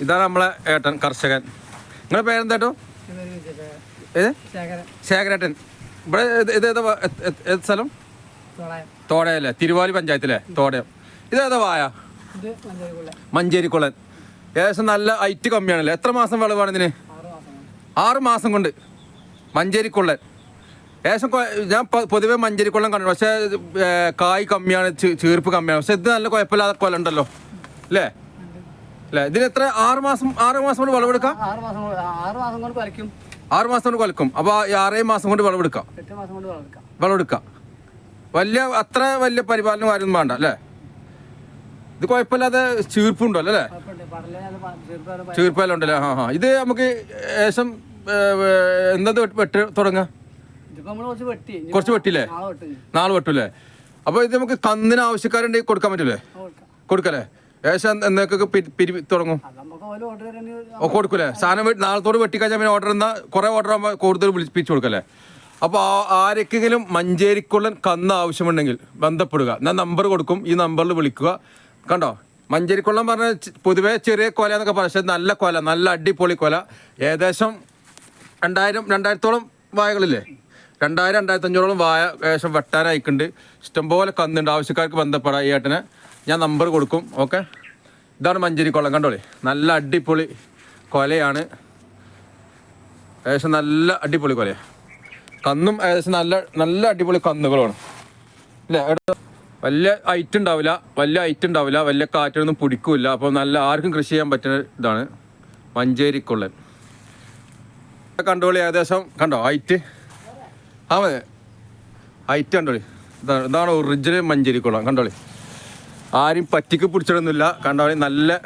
ഇതാണ് നമ്മളെ ഏട്ടൻ കർഷകൻ. നിങ്ങളെ പേരെന്താട്ടോ ഏത്? ശേഖരേട്ടൻ. ഇവിടെ ഇത് ഏതാ ഏത്- സ്ഥലം? തോടയല്ലേ? തിരുവാലി പഞ്ചായത്തിലെ? തോടയം. ഇതേതാ വായ? മഞ്ചേരിക്കുളൻ ഏകദേശം നല്ല ഐറ്റ് കമ്മിയാണല്ലേ? എത്ര മാസം വിളവാണ് ഇതിന്? ആറ് മാസം കൊണ്ട്. മഞ്ചേരിക്കുള്ളൻ. ഏകദേശം ഞാൻ പൊതുവേ മഞ്ചേരിക്കുള്ളം കണ്ടു പക്ഷേ കായ് കമ്മിയാണ് ചീർപ്പ് കമ്മിയാണ്. പക്ഷെ ഇത് നല്ല കുഴപ്പമില്ലാതെ കൊല ഉണ്ടല്ലോ. അല്ലേ? അല്ലേ? ഇതിന് എത്ര? ആറ് മാസം ആറ് മാസം കൊണ്ട് വിളവെടുക്കാം? ആറ് മാസം കൊണ്ട് ആറ് മാസം കൊണ്ട് കുലയ്ക്കും ആറ് മാസം കൊണ്ട് കൊലക്കും മാസം വിളവെടുക്കാം. എട്ട് മാസം കൊണ്ട് വളർക്കാം വിളവെടുക്കാം. വലിയ അത്ര വലിയ പരിപാലനം കാര്യമൊന്നും വേണ്ട അല്ലേ? ഇത് കുഴപ്പമില്ലാതെ ചീർപ്പുണ്ടോ അല്ലേ? ചീർപ്പെല്ലാം ഉണ്ടല്ലേ ആ ആ ഇത് നമുക്ക് ഏകദേശം എന്നത് വെട്ട് തുടങ്ങാം? കുറച്ച് വെട്ടില്ലേ നാളെ വെട്ടി. നാളെ വെട്ടൂലേ അപ്പോൾ ഇത് നമുക്ക് കന്നിന് ആവശ്യക്കാരുണ്ടെങ്കിൽ കൊടുക്കാൻ പറ്റൂലേ? കൊടുക്കല്ലേ ഏകദേശം എന്നൊക്കെ പിരി തുടങ്ങും. ഓ കൊടുക്കൂലേ? സാധനം നാളത്തോട് വെട്ടിക്കഴിഞ്ഞാൽ പിന്നെ ഓർഡർ എന്നാൽ കുറേ ഓർഡർ ആകുമ്പോൾ കൂടുതൽ വിളിപ്പിച്ച് കൊടുക്കല്ലേ? അപ്പോൾ ആരെക്കെങ്കിലും മഞ്ചേരിക്കുള്ളൻ കന്ന് ആവശ്യമുണ്ടെങ്കിൽ ബന്ധപ്പെടുക. ഞാൻ നമ്പർ കൊടുക്കും. ഈ നമ്പറിൽ വിളിക്കുക. കണ്ടോ? മഞ്ചേരിക്കുള്ളൻ പറഞ്ഞ പൊതുവെ പൊതുവേ ചെറിയ കൊല എന്നൊക്കെ പറയാം. പക്ഷേ നല്ല കൊല നല്ല അടിപൊളി കൊല. ഏകദേശം രണ്ടായിരം രണ്ടായിരത്തോളം വായകളില്ലേ? രണ്ടായിരം രണ്ടായിരത്തി അഞ്ഞൂറോളം വായ ഏകദേശം വെട്ടാനായിക്കുണ്ട്. ഇഷ്ടംപോലെ കന്നുണ്ട്. ആവശ്യക്കാർക്ക് ബന്ധപ്പെടാം ഈ ഏട്ടനെ. ഞാൻ നമ്പർ കൊടുക്കും. ഓക്കെ? ഇതാണ് മഞ്ചേരി കൊള്ളം. കണ്ടോളി? നല്ല അടിപൊളി കൊലയാണ്. ഏകദേശം നല്ല അടിപൊളി കൊല കന്നും ഏകദേശം നല്ല നല്ല അടിപൊളി കന്നുകളാണ്. അല്ലേ? വലിയ ഐറ്റ് ഉണ്ടാവില്ല. വലിയ ഐറ്റ് ഉണ്ടാവില്ല. വലിയ കാറ്റൊന്നും പിടിക്കില്ല. അപ്പോൾ നല്ല ആർക്കും കൃഷി ചെയ്യാൻ പറ്റുന്ന ഇതാണ് മഞ്ചേരിക്കുള്ളൻ കൊള്ളൻ. കണ്ടോളി? ഏകദേശം കണ്ടോ? ഹൈറ്റ് ആ മതി. ഹൈറ്റ് കണ്ടോളി. ഇതാണ് ഒറിജിനൽ മഞ്ചേരി കുളം കണ്ടോളി. ആരും പറ്റിക്ക് പിടിച്ചിടൊന്നുമില്ല. കണ്ടോളി നല്ല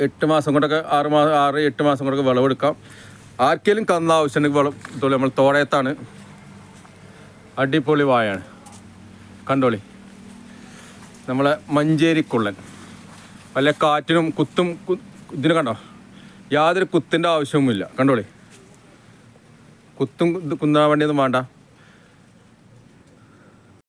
എട്ട് മാസം കൊണ്ടൊക്കെ ആറ് മാസം ആറ് എട്ട് മാസം കൊണ്ടൊക്കെ വിളവെടുക്കാം. ആർക്കെങ്കിലും കന്ന ആവശ്യമുണ്ടെങ്കിൽ വളം ഇതുപോലെ നമ്മൾ തോടയത്താണ്. അടിപൊളി വായാണ്. കണ്ടോളി. നമ്മളെ മഞ്ചേരിക്കുള്ളൻ. വല്ല കാറ്റിനും കുത്തും ഇതിന് കണ്ടോ? യാതൊരു കുത്തിന്റെ ആവശ്യവുമില്ല. കണ്ടോളി. കുത്തും കുന്താവണ്ടിയൊന്നും വേണ്ട.